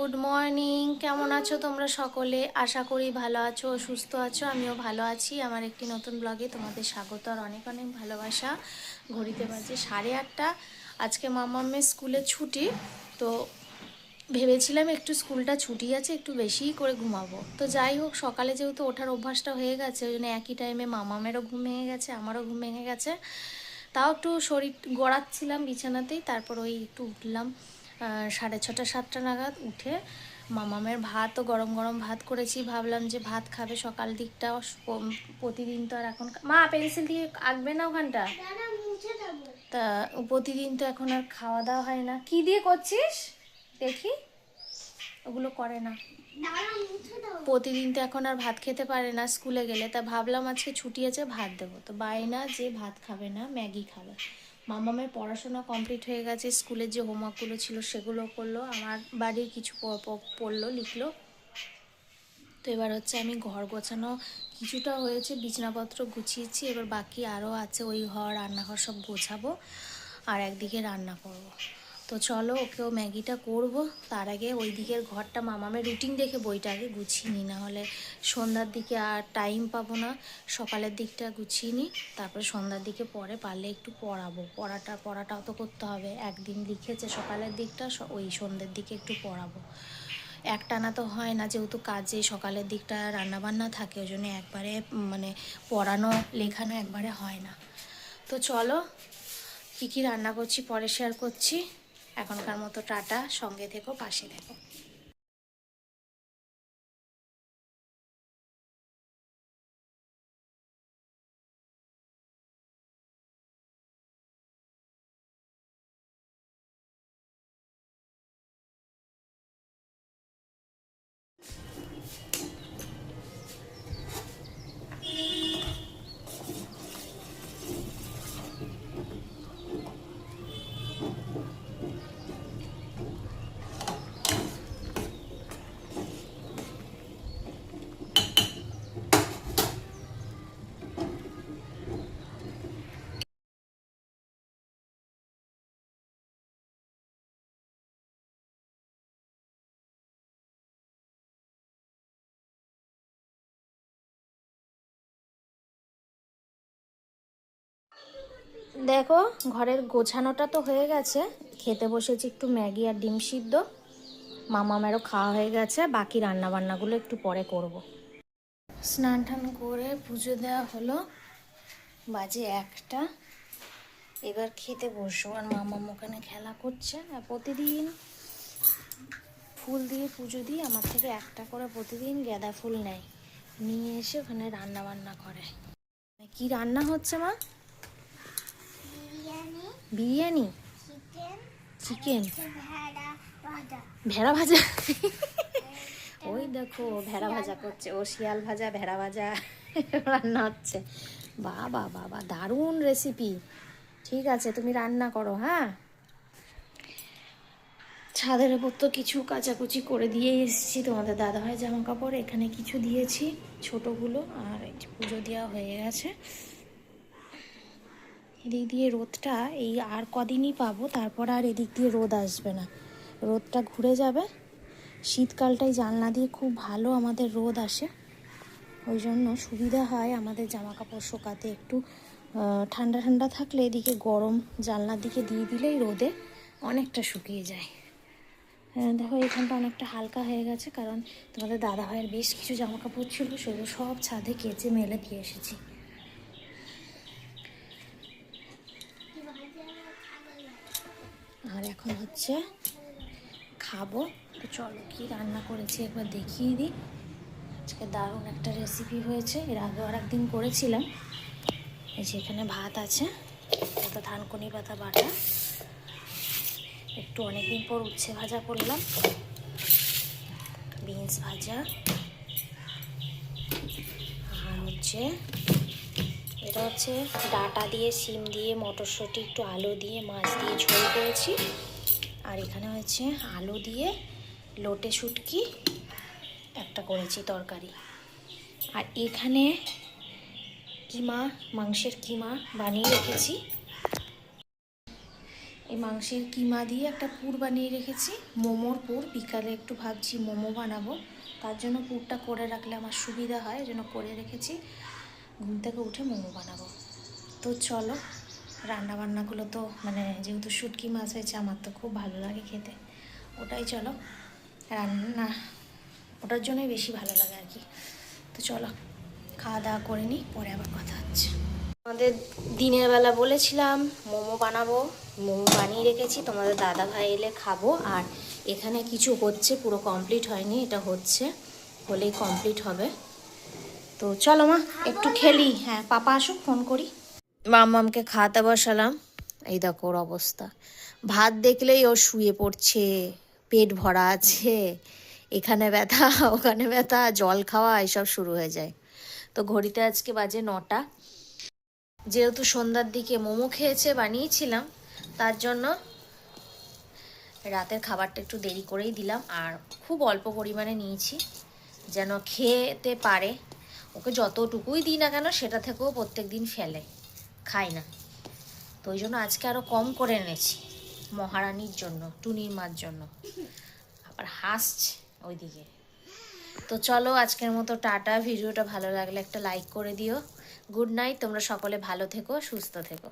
Good morning কেমন আছো তোমরা সকলে? আশা করি ভালো আছো, সুস্থ আছো। আমিও ভালো আছি। আমার একটি নতুন ব্লগে তোমাদের স্বাগত আর অনেক অনেক ভালোবাসা। ঘড়িতে বাজে সাড়ে আটটা। আজকে মামামের স্কুলে ছুটি, তো ভেবেছিলাম একটু স্কুলটা ছুটি আছে, একটু বেশিই করে ঘুমাবো। তো যাই হোক, সকালে যেহেতু ওঠার অভ্যাসটা হয়ে গেছে, ওই জন্য একই টাইমে মামামেরও ঘুম ভেঙে গেছে, আমারও ঘুম ভেঙে গেছে। তাও একটু শরীর গড়াচ্ছিলাম বিছানাতেই, তারপর ওই একটু উঠলাম। সাড়ে ছটা, সাতটা নাগাদ উঠে মামামের ভাত ও গরম গরম ভাত করেছি। ভাবলাম যে ভাত খাবে সকাল দিকটা। প্রতিদিন তো আর এখন মা পেন্সিল দিয়ে আঁকবে না ওখানটা? তা প্রতিদিন তো এখন আর খাওয়া দাওয়া হয় না। কি দিয়ে করছিস? দেখি। ওগুলো করে না। প্রতিদিন তো এখন আর ভাত খেতে পারে না স্কুলে গেলে। তা ভাবলাম আজকে ছুটি আছে, ভাত দেবো। তো বাইনা যে ভাত খাবে না, ম্যাগি খাবে। মামামের পড়াশোনা কমপ্লিট হয়ে গেছে, স্কুলের যে হোমওয়ার্কগুলো ছিল সেগুলো করল, আমার বাড়ির কিছু পড়ল, লিখলো তো এবার হচ্ছে আমি ঘর গোছানো কিছুটা হয়েছে, বিছনাপত্র গুছিয়েছি, এবার বাকি আরও আছে, ওই ঘর, রান্নাঘর সব গোছাবো আর একদিকে রান্না করব। তো চলো ওকেও ম্যাগিটা করব। তার আগে ওই দিকের ঘরটা মামামের রুটিন দেখে বইটা আগে গুছিয়ে নিই না হলে সন্ধ্যার দিকে আর টাইম পাবো না। সকালের দিকটা গুছিয়ে নিই, তারপরে সন্ধ্যার দিকে পরে পারলে একটু পড়াবো। পড়াটা, পড়াটাও তো করতে হবে। একদিন লিখেছে সকালের দিকটা ওই সন্ধ্যের দিকে একটু পড়াবো। একটানা তো হয় না, যেহেতু কাজে সকালের দিকটা রান্নাবান্না থাকে, ওই জন্য একবারে মানে পড়ানো, লেখানো একবারে হয় না। তো চলো, কী কী রান্না করছি, পরে শেয়ার করছি। এখনকার মতো টাটা সঙ্গে থেকো পাশে থেকো। দেখো, ঘরের গোছানোটা তো হয়ে গেছে। খেতে বসেছি একটু ম্যাগি আর ডিম সিদ্ধ। মামামেরও খাওয়া হয়ে গেছে, বাকি রান্না বান্নাগুলো একটু পরে করব। স্নান টান করে পুজো দেওয়া হলো। বাজে একটা। এবার খেতে বসবো। আর মামাম ওখানে খেলা করছে। আর প্রতিদিন ফুল দিয়ে পুজো দিয়ে আমার থেকে একটা করে প্রতিদিন গাঁদা ফুল নেয়। নিয়ে এসে ওখানে রান্না বান্না করে কি রান্না হচ্ছে মা? বিরিয়ানি? চিকেন ভেড়া ভাজা। ওই দেখো ভেড়া ভাজা করছে ও শিয়াল ভাজা ভেড়া ভাজা রান্না হচ্ছে। বাবা বাবা দারুণ রেসিপি ঠিক আছে তুমি রান্না করো হ্যাঁ? ছাদের উপর তো কিছু কাচাকুচি করে দিয়ে এসেছি। তোমাদের দাদাভাই জামা কাপড় এখানে কিছু দিয়েছি ছোটোগুলো আর পুজো দেওয়া হয়ে গেছে। এদিক দিয়ে রোদটা এই আর কদিনই পাবো, তারপর আর এদিক দিয়ে রোদ আসবে না। রোদটা ঘুরে যাবে। শীতকালটাই জানলা দিয়ে খুব ভালো আমাদের রোদ আসে। ওই জন্য সুবিধা হয় আমাদের জামা কাপড় শোকাতে একটু। ঠান্ডা ঠান্ডা থাকলে এদিকে গরম জানলার দিকে দিয়ে দিলেই রোদে অনেকটা শুকিয়ে যায়। দেখো, এখানটা অনেকটা হালকা হয়ে গেছে, কারণ তোমাদের দাদা ভাইয়ের বেশ কিছু জামা কাপড় ছিল, সেগুলো সব ছাদে কেচে মেলে দিয়ে এসেছি। আর এখন হচ্ছে খাব। তো চলো কি রান্না করেছি একবার দেখিয়ে দিই। আজকে দারুণ একটা রেসিপি হয়েছে। এর আগে আর একদিন করেছিলাম। এই যে এখানে ভাত আছে এটা ধানকুনি পাতা বাটা। একটু অনেকদিন পর উচ্ছে ভাজা করলাম। বিনস ভাজা। আর হচ্ছে এটা হচ্ছে ডাটা দিয়ে সিম দিয়ে, মটরশুঁটি, একটু আলু দিয়ে, মাছ দিয়ে ঝোল করেছি। আর এখানে হচ্ছে আলু দিয়ে লোটে শুটকি একটা করেছি তরকারি। আর এখানে কিমা, মাংসের কিমা বানিয়ে রেখেছি। এই মাংসের কিমা দিয়ে একটা পুর বানিয়ে রেখেছি। মোমোর পুর, বিকালে একটু ভাবছি মোমো বানাবো। তার জন্য পুরটা করে রাখলে আমার সুবিধা হয় জন্য করে রেখেছি। ঘুম থেকে উঠে মোমো বানাবো। তো চলো রান্না বান্নাগুলো তো মানে যেহেতু শুটকি মাছ হয়েছে, আমার তো খুব ভালো লাগে খেতে। ওটাই চলো, রান্না ওটার জন্যই বেশি ভালো লাগে আর কি। তো চলো, খাওয়া দাওয়া করে নিই, পরে আবার কথা হচ্ছে। আমাদের দিনের বেলা বলেছিলাম, মোমো বানাবো, মোমো বানিয়ে রেখেছি, তোমাদের দাদা ভাই এলে খাব। আর এখানে কিছু হচ্ছে, পুরো কমপ্লিট হয়নি, এটা হচ্ছে, হলেই কমপ্লিট হবে। তো চলো মা, একটু খেলি। হ্যাঁ পাপা আসুক ফোন করি। মাম্মামকে খাওয়াতে বসালাম। এই দেখো ওর অবস্থা। ভাত দেখলেই ও শুয়ে পড়ছে, পেট ভরা আছে, এখানে ব্যথা, ওখানে ব্যথা, জল খাওয়া, এসব শুরু হয়ে যায়। তো ঘড়িতে আজকে বাজে নটা। যেহেতু সন্ধ্যার দিকে মোমো খেয়েছে, বানিয়েছিলাম, তার জন্য রাতের খাবারটা একটু দেরি করেই দিলাম। আর খুব অল্প পরিমাণে নিয়েছি, যেন খেতে পারে। ওকে যতটুকুই দিই না কেন সেটা থেকেও প্রত্যেক দিন ফেলে খায় না। তো ওই জন্য আজকে আরও কম করে এনেছি, মহারানীর জন্য, টুনির মার জন্য। আবার হাসছে ওইদিকে। তো চলো আজকের মতো টাটা, ভিডিওটা ভালো লাগলে একটা লাইক করে দিও। গুড নাইট তোমরা সকলে ভালো থেকো, সুস্থ থেকো।